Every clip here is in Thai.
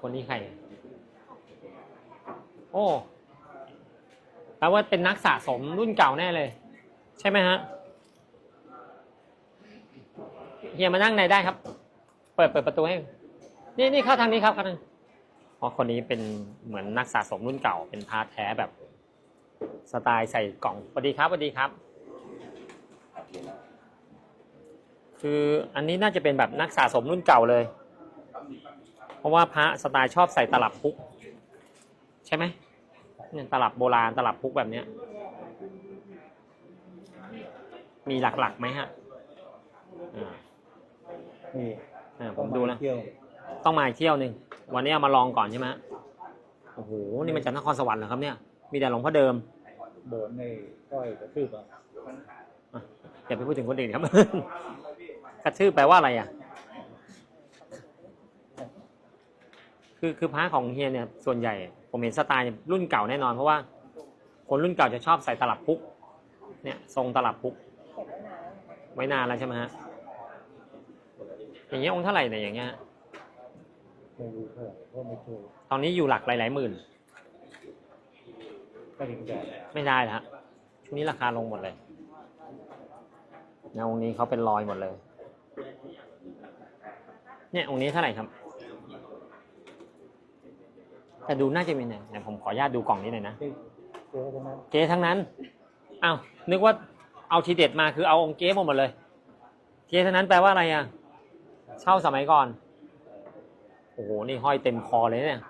คนนี้ใคร โอ้แปลว่าเป็นนักสะสมรุ่นเก่าแน่เลย ใช่ไหมฮะเฮียมานั่งในได้ครับ เปิดเปิดประตูให้ นี่นี่เข้าทางนี้ครับเข้าทางอ๋อคนนี้เป็นเหมือนนักสะสมรุ่นเก่า เป็นพาแท้แบบ สไตล์ใส่กล่องสวัสดีครับสวัสดีครับ คืออันนี้น่าจะเป็นแบบนักสะสมรุ่นเก่าเลย เพราะว่าพระสไตล์ชอบใส่ตลับพุก ใช่ไหมเนี่ยตลับโบราณตลับพุกแบบเนี้ย มีหลักๆไหมฮะอ่านี่อ่าผมดูนะเที่ยวต้องมาอีกเที่ยวหนึ่งวันนี้เอามาลองก่อนใช่ไหมฮะโอ้โห นี่มันจากนครสวรรค์เหรอครับเนี่ย มีแต่หลวงพ่อเดิม โดนในก้อยกระทืบอะอย่าไปพูดถึงคนอื่นครับ กระชื่อแปลว่าอะไรอะ คือคือพระของเฮียเนี่ยส่วนใหญ่ผมเห็นสไตล์รุ่นเก่าแน่นอน เพราะว่าคนรุ่นเก่าจะชอบใส่ตลับพุกเนี่ยทรงตลับพุกไว้นานแล้วใช่ไหมฮะอย่างเงี้ยองค์เท่าไหร่เนี่ยอย่างเงี้ยฮะไม่รู้เท่าไหร่เพราะไม่เคยตอนนี้อยู่หลักหลายๆหมื่น ก็ถึงจะไม่ได้นะฮะช่วงนี้ราคาลงหมดเลยแนวองค์นี้เขาเป็นรอยหมดเลย เนี่ยองค์นี้เท่าไหร่ครับ แต่ดูน่าจะมีเนี่ยเดี๋ยวผมขออนุญาตดูกล่องนี้หน่อยนะได้เจอเท่านั้นเก๊ทั้งนั้น อ้าว นึกว่าเอาทีเด็ดมาคือเอาองค์เก๊มาหมดเลย เก๊ทั้งนั้นแปลว่าอะไรอะ เช่าสมัยก่อน โอ้โห นี่ห้อยเต็มคอเลยเนี่ย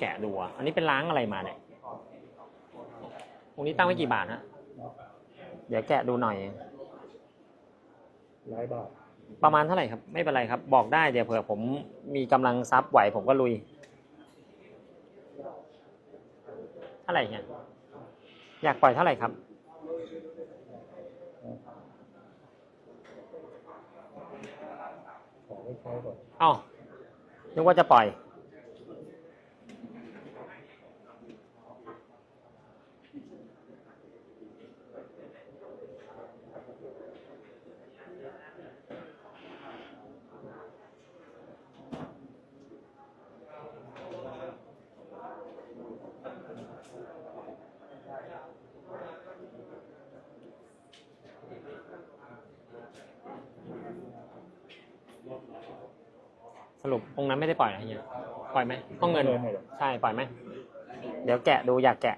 แกะดูอะอันนี้เป็นล้างอะไรมาเนี่ยตรงนี้ตั้งไว้กี่บาทฮะ เดี๋ยวแกะดูหน่อยหลายบาท ประมาณเท่าไหร่ครับ ไม่เป็นไรครับ บอกได้เดี๋ยวเผื่อผมมีกำลังทรัพย์ไหวผมก็ลุย เท่าไหร่เนี่ย อยากปล่อยเท่าไหร่ครับ ขอไว้ใช้ก่อนเอ้านึกว่าจะปล่อย สรุปองค์นั้นไม่ได้ปล่อยเหรอเฮียปล่อยไหมต้องเงินไม่หรอกใช่ปล่อยไหม เดี๋ยวแกะดูอยากแกะ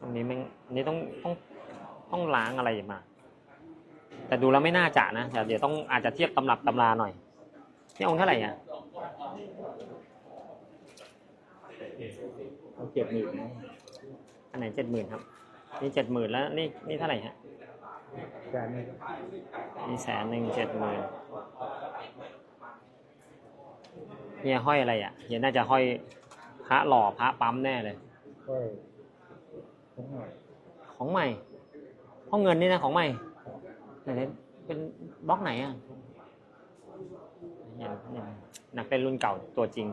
ตรงนี้มันอันนี้ต้องต้องต้องล้างอะไรมา แต่ดูแล้วไม่น่าจะนะแต่เดี๋ยวต้องอาจจะเทียบตำรับตำราหน่อยนี่องค์เท่าไหร่อะเอาเก็บหนึ่งนะอันไหนเจ็ดหมื่นครับ นี่เจ็ดหมื่นแล้วนี่นี่เท่าไหร่ฮะแกนี่นี่แสนหนึ่งเจ็ดหมื่นเฮียห้อยอะไรอะเฮียน่าจะห้อยพระหล่อพระปั๊มแน่เลยก็ทั้งหมดของใหม่ ห้องเงินนี่นะของใหม่ ไหนเป็นบล็อกไหนอะเห็นเห็นนักเล่นรุ่นเก่าตัวจริง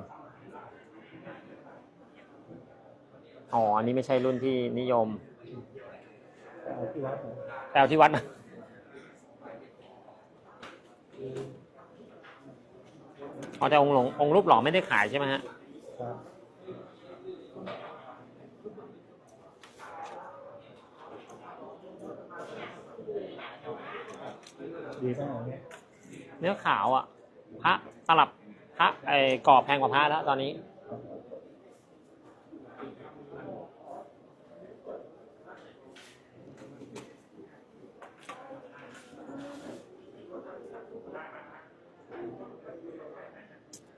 อ๋อ อันนี้ไม่ใช่รุ่นที่นิยมเอาที่วัดนะแต่เอาที่วัดนะอ๋อแต่องค์หลงองค์รูปหล่อไม่ได้ขายใช่ไหมฮะ ดีมากเนี่ยเนื้อขาวอะ พระตลับพระไอ้กรอบแพงกว่าพระแล้วตอนนี้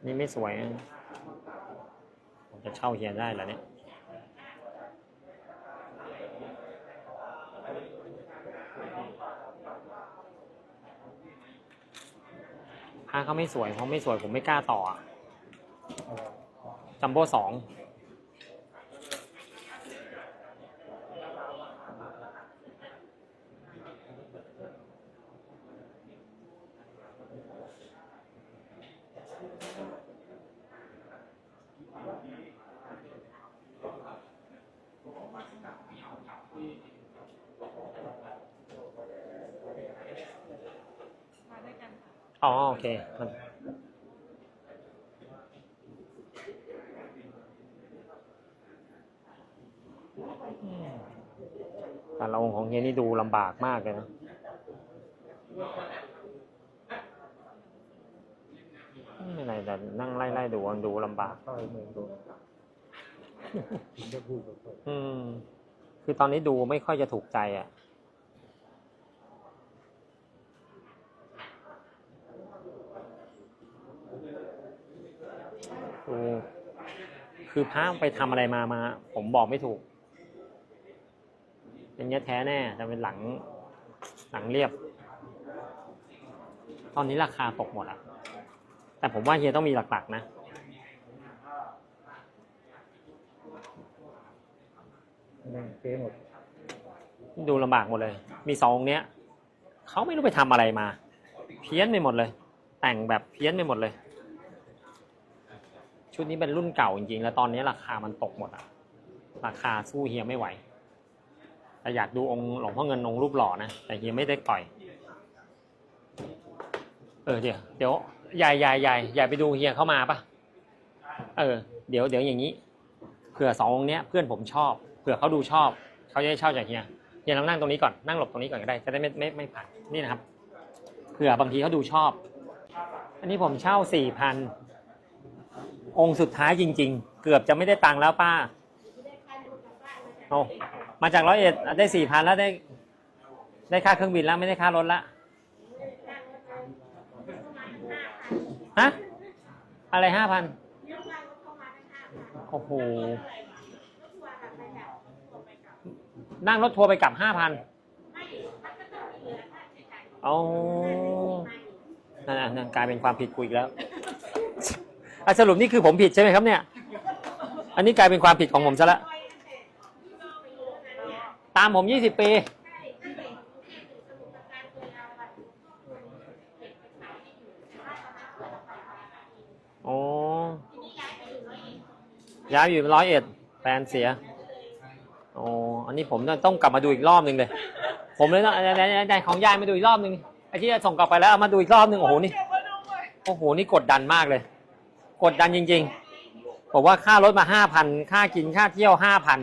นี่ไม่สวยนะผมจะเช่าเฮียได้เหรอเนี่ย พระเขาไม่สวยเพราะไม่สวยผมไม่กล้าต่ออะอะไรจัมโบ้สอง มาด้วยกันค่ะ อ๋อโอเคมันแต่ละองค์ของเฮียนี่ดูลำบากมากเลยนะไม่เป็นไรแต่นั่งไล่ไล่ดูมันดูลำบากเข้าไปเมืองโดนถึงจะพูดกับเขาอืม คือตอนนี้ดูไม่ค่อยจะถูกใจอะ คือคือพระไปทำอะไรมามา ผมบอกไม่ถูกอย่างเงี้ยแท้แน่แต่เป็นหลัง หลังเรียบ ตอนนี้ราคาตกหมดอะแต่ผมว่าเฮียต้องมีหลักๆนะนั่งเก๊หมดดูลำบากหมดเลย มีสององค์เนี้ยเขาไม่รู้ไปทำอะไรมา เพี้ยนไปหมดเลย แต่งแบบเพี้ยนไปหมดเลย ชุดนี้เป็นรุ่นเก่าจริงๆ แล้วตอนนี้ราคามันตกหมดอะราคาสู้เฮียไม่ไหว แต่อยากดูองค์หลวงพ่อเงินองค์รูปหล่อนะ แต่เฮียไม่ได้ปล่อย เออเดี๋ยวเดี๋ยวยายยายยายยายไปดูเฮียเข้ามาปะเออ เดี๋ยวเดี๋ยวอย่างนี้ เผื่อสององค์เนี้ยเพื่อนผมชอบ เผื่อเขาดูชอบ เขาจะได้เช่าจากเฮียเฮียลองนั่งตรงนี้ก่อน นั่งหลบตรงนี้ก่อนก็ได้ จะได้ไม่ไม่ไม่ผ่าน นี่นะครับ เผื่อบางทีเขาดูชอบ อันนี้ผมเช่าสี่พัน องค์สุดท้ายจริง ๆ เกือบจะไม่ได้ตังค์แล้วป้าโอ้มาจากร้อยเอ็ดได้สี่พันแล้วได้ ได้ค่าเครื่องบินแล้วไม่ได้ค่ารถละฮะอะไรห้าพันโอ้โหนั่งรถทัวร์ไปกลับห้าพันเอานั่นนั่นกลายเป็นความผิดกูอีกแล้ว อะสรุปนี่คือผมผิดใช่ไหมครับเนี่ย อันนี้กลายเป็นความผิดของผมซะละ ตามผมยี่สิบปี โอ้ย้ายอยู่ร้อยเอ็ดแฟนเสีย โอ้อันนี้ผมต้องกลับมาดูอีกรอบหนึ่งเลย ผมเลยต้องได้ของยายมาดูอีกรอบหนึ่งไอ้ที่ส่งกลับไปแล้วเอามาดูอีกรอบหนึ่งโอ้โหนี่ โอ้โห นี่กดดันมากเลย กดดันจริงๆ ผมว่าค่ารถมาห้าพันค่ากินค่าเที่ยวห้าพัน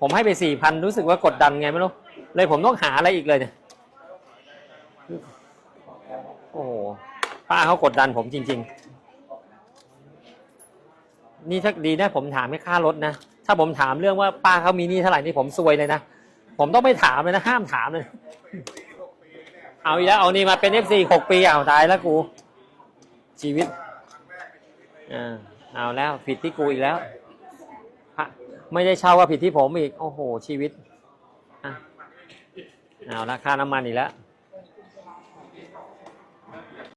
ผมให้ไปสี่พันรู้สึกว่ากดดันไงไม่รู้ เลยผมต้องหาอะไรอีกเลยเนี่ยโอ้โหป้าเขากดดันผมจริง ๆ นี่ถ้าดีนะ ผมถามไม่ค่ารถนะ ถ้าผมถามเรื่องว่าป้าเขามีหนี้เท่าไหร่นี่ผมซวยเลยนะ ผมต้องไม่ถามเลยนะ ห้ามถามเลย เอาอีกแล้วเอานี่มาเป็นเอฟซีหกปีเอาตายแล้วกู ชีวิต อ่าเอาแล้วผิดที่กูอีกแล้วพระไม่ได้เช่าว่าผิดที่ผมอีก โอ้โหชีวิตอะเอาราคาน้ำมันอีกแล้ว